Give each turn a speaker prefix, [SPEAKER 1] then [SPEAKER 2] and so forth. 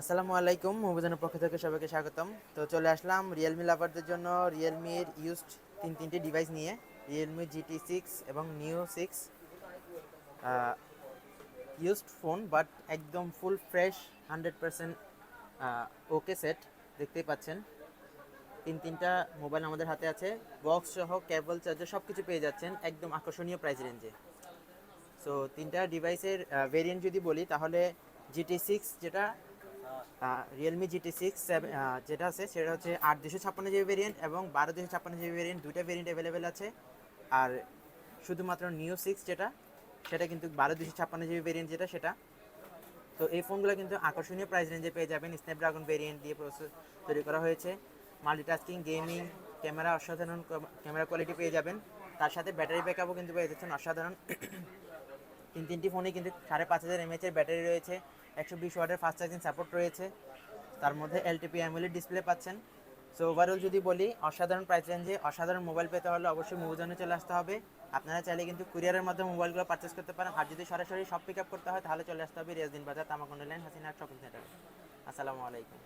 [SPEAKER 1] আসসালামু আলাইকুম, মুভিজনের পক্ষ থেকে সবাইকে স্বাগতম। তো চলে আসলাম রিয়েলমি লাভারদের জন্য রিয়েলমির ইউজড তিন তিনটে ডিভাইস নিয়ে রিয়েলমি জিটি সিক্স এবং new six used phone but একদম full fresh hundred percent okay set দেখতেই পাচ্ছেন। তিন তিনটা মোবাইল আমাদের হাতে আছে বক্স সহ কেবল চার্জার সব কিছু পেয়ে যাচ্ছেন একদম আকর্ষণীয় প্রাইস রেঞ্জে সো তিনটা ডিভাইসের ভেরিয়েন্ট যদি বলি, তাহলে জিটি সিক্স যেটা রিয়েলমি জিটি সিক্স যেটা আছে, সেটা হচ্ছে আট দুশো ছাপ্পান্ন জিবি ভেরিয়েন্ট এবং বারো দুশো ছাপ্পান্ন জিবি ভেরিয়েন্ট দুইটা ভেরিয়েন্ট অ্যাভেলেবেল আছে। আর শুধুমাত্র নিউ সিক্স যেটা, সেটা কিন্তু বারো দুশো ছাপ্পান্ন জিবি ভেরিয়েন্ট যেটা, সেটা। তো এই ফোনগুলো কিন্তু আকর্ষণীয় প্রাইস রেঞ্জে পেয়ে যাবেন। স্ন্যাপড্রাগন ভেরিয়েন্ট দিয়ে প্রসেস তৈরি করা হয়েছে। মাল্টিটাস্কিং গেমিং ক্যামেরা অসাধারণ ক্যামেরা কোয়ালিটি পেয়ে যাবেন। তার সাথে ব্যাটারি ব্যাকআপও কিন্তু পেয়ে যাচ্ছেন অসাধারণ। তিন তিনটি ফোনে কিন্তু সাড়ে পাঁচ হাজার এমএচের ব্যাটারি রয়েছে, একশো বিশ ওয়াটের ফাস্ট চার্জিং সাপোর্ট রয়েছে। তার মধ্যে এলটিপি অ্যামুলেট ডিসপ্লে পাচ্ছেন। সো ওভারঅল যদি বলি, অসাধারণ প্রাইস রেঞ্জে অসাধারণ মোবাইল পেতে হলে অবশ্যই মুভিজনে চলে আসতে হবে। আপনারা চাইলে কিন্তু কুরিয়ারের মাধ্যমে মোবাইলগুলো পারচেস করতে পারেন। আর যদি সরাসরি সব পিক আপ করতে হয়, তাহলে চলে আসতে হবে রিয়াজদিন বাজার তামাকুন্ড লাইন হাসিনা শপিং সেন্টারে আসসালামু আলাইকুম।